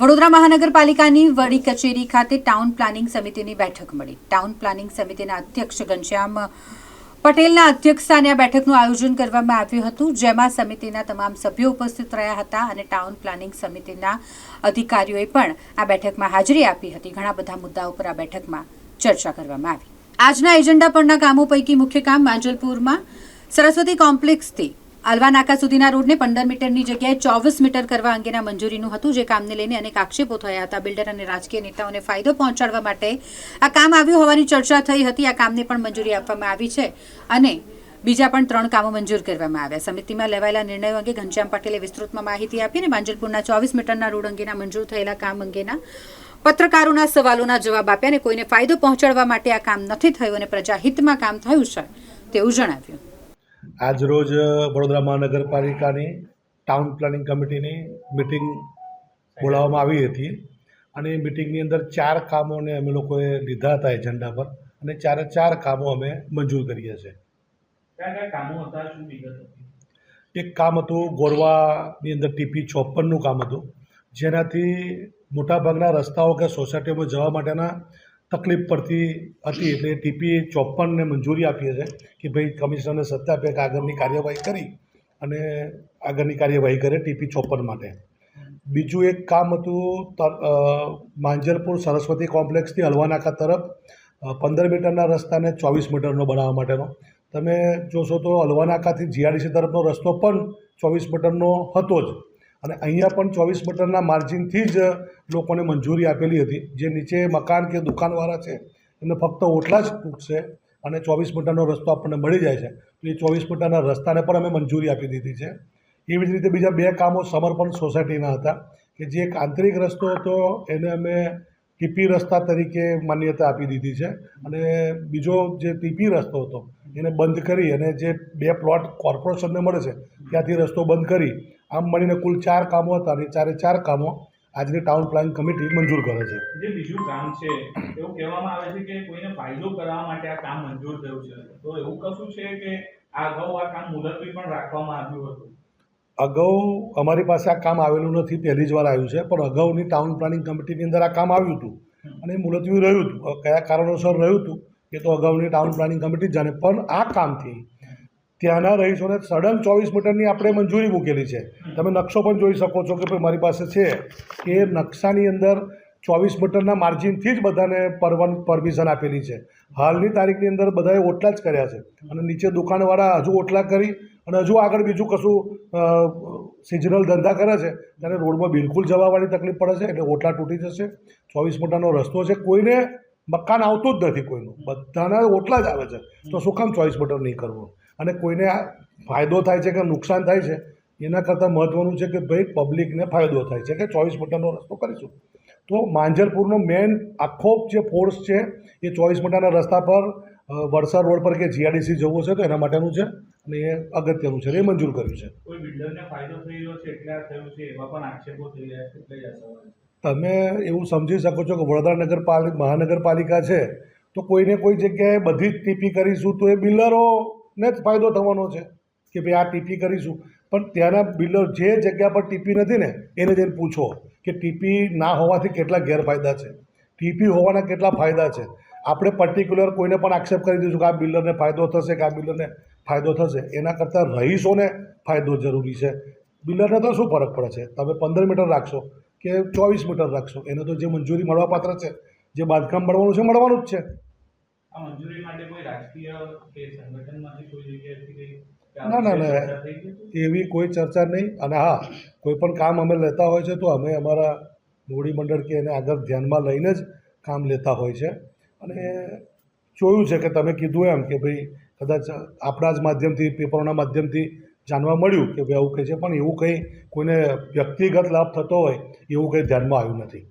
વડોદરા મહાનગરપાલિકાની વડી કચેરી ખાતે ટાઉન પ્લાનિંગ સમિતિની બેઠક મળી. ટાઉન પ્લાનિંગ સમિતિના અધ્યક્ષ ઘનશ્યામ પટેલના અધ્યક્ષસ્થાને આ બેઠકનું આયોજન કરવામાં આવ્યું હતું, જેમાં સમિતિના તમામ સભ્યો ઉપસ્થિત રહ્યા હતા અને ટાઉન પ્લાનિંગ સમિતિના અધિકારીઓએ પણ આ બેઠકમાં હાજરી આપી હતી. ઘણા બધા મુદ્દાઓ પર આ બેઠકમાં ચર્ચા કરવામાં આવી. આજના એજન્ડા પરના કામો પૈકી મુખ્ય કામ માંજલપુરમાં સરસ્વતી કોમ્પ્લેક્સથી અલવા નાકા સુધીના રોડને પંદર મીટરની જગ્યાએ ચોવીસ મીટર કરવા અંગેના મંજૂરીનું હતું, જે કામને લઈને અનેક આક્ષેપો થયા હતા. બિલ્ડર અને રાજકીય નેતાઓને ફાયદો પહોંચાડવા માટે આ કામ આવ્યું હોવાની ચર્ચા થઈ હતી. આ કામને પણ મંજૂરી આપવામાં આવી છે અને બીજા પણ ત્રણ કામો મંજૂર કરવામાં આવ્યા. સમિતિમાં લેવાયેલા નિર્ણયો અંગે ઘનશ્યામ પટેલે વિસ્તૃતમાં માહિતી આપી અને માંજલપુરના ચોવીસ મીટરના રોડ અંગેના મંજૂર થયેલા કામ અંગેના પત્રકારોના સવાલોના જવાબ આપ્યા અને કોઈને ફાયદો પહોંચાડવા માટે આ કામ નથી થયું અને પ્રજાહિતમાં કામ થયું છે તેવું જણાવ્યું. આજરોજ વડોદરા મહાનગરપાલિકાની ટાઉન પ્લાનિંગ કમિટીની મિટિંગ બોલાવવામાં આવી હતી. અને એ મિટિંગની અંદર ચાર કામોને અમે લોકોએ લીધા હતા એજન્ડા પર અને ચારે ચાર કામો અમે મંજૂર કરીએ છીએ એક કામ હતું ગોરવાની અંદર ટીપી ચોપનનું કામ હતું. જેનાથી મોટાભાગના રસ્તાઓ કે સોસાયટીઓમાં જવા માટેના તકલીફ પડતી હતી એટલે ટીપી ચોપ્પનને મંજૂરી આપી છે કે ભાઈ કમિશનરને સત્તા આપે આગળની કાર્યવાહી કરી અને આગળની કાર્યવાહી કરે ટીપી ચોપ્પન માટે. બીજું એક કામ હતું માંજરપુર સરસ્વતી કોમ્પ્લેક્સથી હલવાનાકા તરફ પંદર મીટરના રસ્તાને ચોવીસ મીટરનો બનાવવા માટેનો. તમે જોશો તો હલવાનાકાથી જીઆરડીસી તરફનો રસ્તો પણ ચોવીસ મીટરનો હતો જ. અને અહીંયા પણ ચોવીસ મીટરના માર્જિનથી જ લોકોને મંજૂરી આપેલી હતી. જે નીચે મકાન કે દુકાનવાળા છે, એમને ફક્ત ઓટલા જ તૂટશે અને ચોવીસ મીટરનો રસ્તો આપણને મળી જાય છે. તો એ ચોવીસ મીટરના રસ્તાને પણ અમે મંજૂરી આપી દીધી છે. એવી જ રીતે બીજા બે કામો સમર્પણ સોસાયટીના હતા કે જે એક આંતરિક રસ્તો હતો, એને અમે ટીપી રસ્તા તરીકે માન્યતા આપી દીધી છે. અને બીજો જે ટીપી રસ્તો હતો, એને બંધ કરી અને જે બે પ્લોટ કોર્પોરેશનને મળે છે, ત્યાંથી રસ્તો બંધ કરી આમ મળીને કુલ ચાર કામો હતા અને ચારે ચાર કામો આજની ટાઉન પ્લાન કમિટી મંજૂર કરે છે. જે બીજું કામ છે એવું કહેવામાં આવે છે કે કોઈને ફાયદો કરવા માટે આ કામ મંજૂર થયું છે. તો એવું કશું છે કે આ અગાઉ આ કામ મુલતવી પણ રાખવામાં આવ્યું હતું? અગાઉ અમારી પાસે આ કામ આવેલું નથી પહેલી જ વાર આવ્યું છે પણ અગાઉની ટાઉન પ્લાનિંગ કમિટીની અંદર આ કામ આવ્યું હતું. અને મુલતવી રહ્યું હતું. કયા કારણોસર રહ્યું હતું એ તો અગાઉની ટાઉન પ્લાનિંગ કમિટી જાણે. પણ આ કામથી ત્યાંના રહીશોને સડન ચોવીસ મીટરની આપણે મંજૂરી મૂકેલી છે. તમે નકશો પણ જોઈ શકો છો કે ભાઈ મારી પાસે છે કે નકશાની અંદર ચોવીસ મીટરના માર્જિનથી જ બધાને પરવન પરમિશન આપેલી છે. હાલની તારીખની અંદર બધાએ ઓટલા જ કર્યા છે. અને નીચે દુકાનવાળા હજુ ઓટલા કરી અને હજુ આગળ બીજું કશું સિઝનલ ધંધા કરે છે, ત્યારે રોડમાં બિલકુલ જવાવાળી તકલીફ પડે છે એટલે ઓટલા તૂટી જશે. ચોવીસ મીટરનો રસ્તો છે, કોઈને મકાન આવતું જ નથી કોઈનું. બધાના ઓટલા જ આવે છે. તો શું કામ ચોવીસ મીટર નહીં કરવું? અને કોઈને આ ફાયદો થાય છે કે નુકસાન થાય છે એના કરતાં મહત્ત્વનું છે કે ભાઈ પબ્લિકને ફાયદો થાય છે કે ચોવીસ મીટરનો રસ્તો કરીશું. તો માંજરપુરનો મેન આખો જે ફોર્સ છે એ ચોવીસ મીટરના રસ્તા પર વડસર રોડ પર કે જીઆરડીસી જવું છે તો એના માટેનું છે અને એ અગત્યનું છે એ મંજૂર કર્યું છે. તમે એવું સમજી શકો છો કે વડોદરા નગરપાલિકા મહાનગરપાલિકા છે તો કોઈને કોઈ જગ્યાએ બધી જ ટીપી કરીશું તો એ બિલ્ડરોને જ ફાયદો થવાનો છે કે ભાઈ આ ટીપી કરીશું. પણ ત્યાંના બિલ્ડર જે જગ્યા પર ટીપી નથી ને, એને જઈને પૂછો કે ટીપી ના હોવાથી કેટલા ગેરફાયદા છે. ટીપી હોવાના કેટલા ફાયદા છે. આપણે પર્ટિક્યુલર કોઈને પણ આક્ષેપ કરી દઈશું કે આ બિલ્ડરને ફાયદો થશે કે આ બિલ્ડરને ફાયદો થશે. એના કરતાં રહીશોને ફાયદો જરૂરી છે. બિલ્ડરને તો શું ફરક પડે છે? તમે પંદર મીટર રાખશો કે ચોવીસ મીટર રાખશો? એને તો જે મંજૂરી મળવાપાત્ર છે, જે બાંધકામ મળવાનું છે, મળવાનું જ છે. આ મંજૂરી માટે કોઈ રાજકીય કે સંગઠનમાંથી કોઈ જગ્યાએથી ના, ના, ના. એવી કોઈ ચર્ચા નહીં. અને હા કોઈ પણ કામ અમે લેતા હોય છે તો અમે અમારા મોવડી મંડળ કે એને આગળ ધ્યાનમાં લઈને જ કામ લેતા હોય છે. અને જોયું છે કે તમે કીધું એમ કે ભાઈ કદાચ આપણા જ માધ્યમથી પેપરોના માધ્યમથી જાણવા મળ્યું કે ભાઈ આવું કહે છે. પણ એવું કંઈ કોઈને વ્યક્તિગત લાભ થતો હોય એવું કંઈ ધ્યાનમાં આવ્યું નથી.